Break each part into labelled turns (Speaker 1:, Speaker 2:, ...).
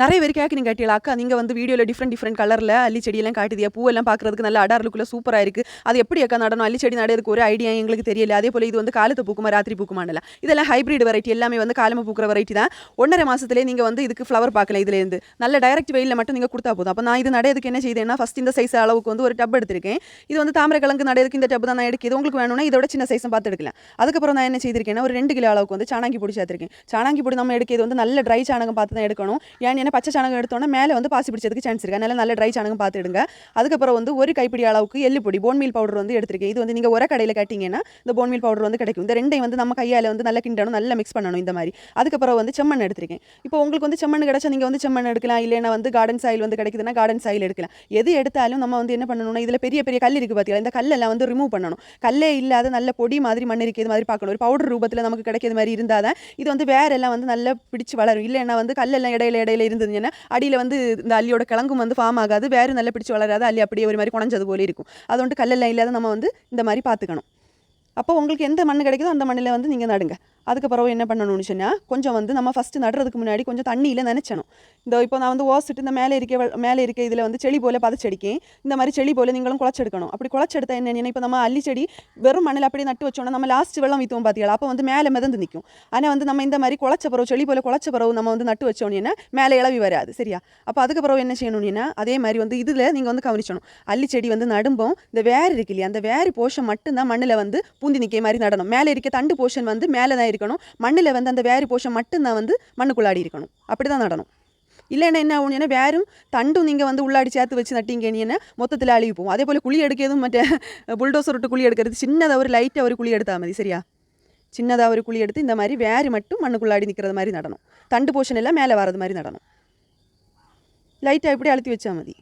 Speaker 1: நிறைய பேர் கேட்குறீங்க கேட்டீங்களா அக்கா நீங்கள் வந்து வீடியோவில் டிஃப்ரெண்ட் டிஃப்ரெண்ட் கலரில் அல்லி செடியெல்லாம் காட்டுதியா? பூவெல்லாம் பார்க்குறதுக்கு நல்ல அடார் லுக்கில் சூப்பராக இருக்குது அது எப்படி அக்கா நடணும்? அல்லி செடி நடையதுக்கு ஒரு ஐடியா எங்களுக்கு தெரியல. அதே போல் இது வந்து காலத்து பூக்குமா ராத்திரி பூக்குமானல இதெல்லாம் ஹைப்ரிட் வெரைட்டி எல்லாமே வந்து காலமாக பூக்கிற வெரைட்டி தான். ஒன்றரை மாதத்துலேயே நீங்கள் வந்து இதுக்கு ஃப்ளவர் பார்க்கலாம் இதுலேருந்து நல்ல டைரக்ட் வெயிலில் மட்டும் நீங்கள் கொடுத்தா போதும். அப்போ நான் இது நடையதுக்கு என்ன செய்தேன்னா ஃபஸ்ட் இந்த சைஸ் அளவுக்கு வந்து ஒரு டப் எடுத்திருக்கேன். இது வந்து தாமரை கிழங்கு நடையதுக்கு இந்த டப் தான் நான் எடுக்க இது உங்களுக்கு வேணும்னா இதோட சின்ன சைஸும் பார்த்து எடுக்கலாம் அதுக்கப்புறம் நான் என்ன செய்திருக்கேன்னா ஒரு ரெண்டு கிலோ அளவுக்கு வந்து சாணாங்கி பிடிச்சி சாணாங்கி பிடி நம்ம எடுக்கிறது வந்து நல்ல ட்ரை சாணகம் பார்த்து தான் எடுக்கணும். ஏன் ஏன்னா பச்சை சாணகம் எடுத்தோன்னா மேலே வந்து பாசி பிடிச்சதுக்கு சான்ஸ் இருக்குது அதனால் நல்ல ட்ரை சாணகம் பார்த்துடுங்க. அதுக்கப்புறம் வந்து ஒரு கைப்பிடி அளவுக்கு எள்ளுப்பொடி bone meal bone meal powder வந்து எடுத்துருக்கேன். இது வந்து நீங்கள் உர கடையில் கேட்டிங்கன்னா இந்த போன் மீல் பவுடர் வந்து கிடைக்கும். இந்த ரெண்டையும் வந்து நம்ம கையால் வந்து நல்லா கிண்டணும் நல்லா மிக்ஸ் பண்ணணும் இந்த மாதிரி. அதுக்கப்புறம் வந்து செம்மண் எடுத்திருக்கேன். இப்போ உங்களுக்கு வந்து செம்மண் கிடைச்சா நீங்கள் வந்து செம்மண் எடுக்கலாம். இல்லைன்னா வந்து கார்டன் சாயில் வந்து கிடைக்குதுன்னா கார்டன் சாயில் எடுக்கலாம். எது எடுத்தாலும் நம்ம வந்து என்ன பண்ணணும்னா இதில் பெரிய பெரிய கல் இருக்குது பார்த்தீங்களா இந்த கல்லெல்லாம் வந்து ரிமூவ் பண்ணணும். கல்லே இல்லாத நல்ல பொடி மாதிரி மண் இருக்கிறது மாதிரி பார்க்கணும். ஒரு பவுடர் ரூபத்தில் நமக்கு கிடைக்கிற மாதிரி இருந்தால் தான் இது வந்து வேற எல்லாம் வந்து நல்லா பிடிச்சு வளரும். இல்லைன்னா வந்து கல்லெல்லாம் இடையில இடையில இருந்ததுன்னா அடியில் வந்து இந்த அள்ளியோட கிழங்கும் வந்து ஃபார்ம் ஆகாது வேறு நல்லா பிடிச்சு வளராது அள்ளி அப்படியே ஒரு மாதிரி குணஞ்சது போல இருக்கும். அது கல்லெல்லாம் இல்லாத நம்ம வந்து இந்த மாதிரி பார்த்துக்கணும். அப்போ உங்களுக்கு எந்த மண் கிடைக்குதோ அந்த மண்ணில் வந்து நீங்கள் நடுங்க. அதுக்கப்புறம் என்ன பண்ணணும்னு சொன்னால் கொஞ்சம் வந்து நம்ம ஃபஸ்ட்டு நடுறதுக்கு முன்னாடி கொஞ்சம் தண்ணியில் நினச்சணும். இந்த இப்போ நான் வந்து ஓசிட்டு இந்த மேலே இருக்க வெ- மேலே இருக்க இதில் வந்து செடி போல் பதச்செடிக்கேன். இந்த மாதிரி செடி போல் நீங்களும் குழச்செடுக்கணும். அப்படி குழச்செடுத்தா என்ன இப்போ நம்ம அள்ளி செடி வெறும் மண்ணில் அப்படியே நட்டு வச்சோன்னா நம்ம லாஸ்ட் வெள்ளம் வீத்துவோம் பார்த்தீங்களா அப்போ வந்து மேலே மிதந்து நிற்கும் ஆனால் வந்து நம்ம இந்த மாதிரி குழச்ச பிறகு செடி போல் குழச்ச பிறகு நம்ம வந்து நட்டு வச்சோன்னா மேலே இளவி வராது சரியா? அப்போ அதுக்கப்புறம் என்ன செய்யணும்னா அதே மாதிரி வந்து இதில் நீங்கள் வந்து கவனிச்சணும். அள்ளி செடி வந்து நடும்போம் இந்த வேர் இருக்கு இல்லையா அந்த வேறு போர்ஷன் மட்டும்தான் மண்ணில் வந்து பூந்தி நிற்க மாதிரி நடணும். மேலே இருக்க தண்டு போர்ஷன் வந்து மேலே தான் இருக்கணும். மண்ணில் வந்து அந்த வேறு போர்ஷன் மட்டும்தான் வந்து மண்ணுக்குள்ளாடி இருக்கணும். அப்படி தான் நடணும். இல்லைன்னா என்ன ஆகும்னா வேறும் தண்டும் நீங்கள் வந்து உள்ளாடி சேர்த்து வச்சு நட்டிங்கன்னா மொத்தத்தில் அழிவு போகும். அதே போல் குழி எடுக்கிறதும் மற்ற புல்டோசர் விட்டு குழி எடுக்கிறது சின்னதாக ஒரு லைட்டாக ஒரு குழி எடுத்தால் மாதிரி சரியா? சின்னதாக ஒரு குழி எடுத்து இந்த மாதிரி வேறு மட்டும் மண்ணுக்குள்ளாடி நிற்கிறது மாதிரி நடணும். தண்டு போஷன் எல்லாம் மேலே வர்றது மாதிரி நடணும். லைட்டாக இப்படி அழுத்தி வச்சா மதி.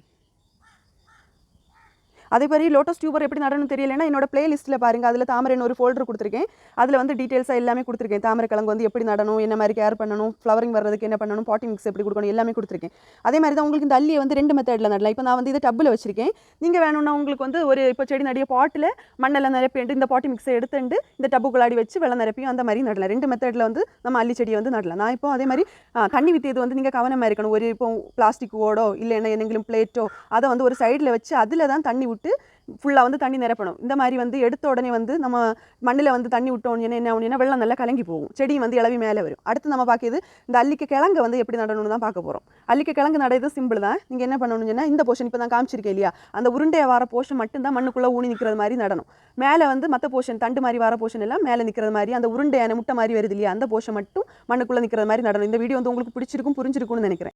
Speaker 1: அதே மாதிரி லோட்டஸ் டியூபர் எப்படி நடணும்னு தெரியலன்னா என்னோட பிளேலிஸ்ட்டில் பாருங்கள் அதில் தாமரைன்னு ஒரு ஃபோல்டர் கொடுத்துருக்கேன். அதில் வந்து டீட்டெயில்ஸாக எல்லாமே கொடுத்துருக்கேன். தாமரை கிழங்கு வந்து எப்படி நடணும் என்ன மாதிரி கேர் பண்ணணும் ஃப்ளவரிங் வர்றதுக்கு என்ன பண்ணணும் பாட்டி மிக்ஸ் எப்படி கொடுக்கணும் எல்லாமே கொடுத்துருக்கேன். அதே மாதிரி தான் உங்களுக்கு இந்த அல்லியை வந்து ரெண்டு மெத்தடில் நடலாம். இப்போ நான் வந்து இதை டப்பில் வச்சிருக்கேன். நீங்கள் வேணும்னா உங்களுக்கு வந்து ஒரு இப்போ செடி நடிக பாட்டில் மண்ணெல்லாம் நிரப்பிட்டு இந்த பாட்டி மிக்ஸை எடுத்துட்டு இந்த டப்புக்குள்ளாடி வச்சு வெள்ளம் நிரப்பியும் அந்த மாதிரி நடலாம். ரெண்டு மெத்தடில் வந்து நம்ம அள்ளி செடியை வந்து நடலாம். நான் இப்போ அதே மாதிரி தண்ணி வித்தியது வந்து நீங்கள் கவனமாக இருக்கணும். ஒரு இப்போ பிளாஸ்டிக் ஓடோ இல்லைன்னா என்னெங்கிலும் பிளேட்டோ அதை வந்து ஒரு சைடில் வச்சு அதில் தான் தண்ணி விட்டு ஃபுல்லாக வந்து தண்ணி நிரப்பணும். இந்த மாதிரி வந்து எடுத்த உடனே வந்து நம்ம மண்ணில் வந்து தண்ணி விட்டோன்னு என்ன ஆகும்னா வெள்ளம் நல்லா கலங்கி போகும். செடி வந்து இளவி மேலே வரும். அடுத்து நம்ம பார்க்கியது இந்த அல்லிக்க கிழங்கு வந்து எப்படி நடணும்னு தான் பார்க்க போகிறோம் அல்லிக்க கிழங்கு நடையது சிம்பிள் தான். நீங்கள் என்ன பண்ணணும்னா இந்த போர்ஷன் இப்போ நான் காமிச்சிருக்கேன் இல்லையா? அந்த உருண்டையை வர போர்ஷன் மட்டும்தான் மண்ணுக்குள்ளே ஊனி நிற்கிறது மாதிரி நடணும். மேலே வந்து மற்ற போர்ஷன் தண்டு மாதிரி வர போர்ஷன் எல்லாம் மேலே நிற்கிறது மாதிரி அந்த உருண்டையான முட்டை மாதிரி வருது இல்லையா? அந்த போர்ஷன் மட்டும் மண்ணுக்குள்ளே நிற்கிறது மாதிரி நடணும். இந்த வீடியோ வந்து உங்களுக்கு பிடிச்சிருக்கும் புரிஞ்சிருக்கும்னு நினைக்கிறேன்.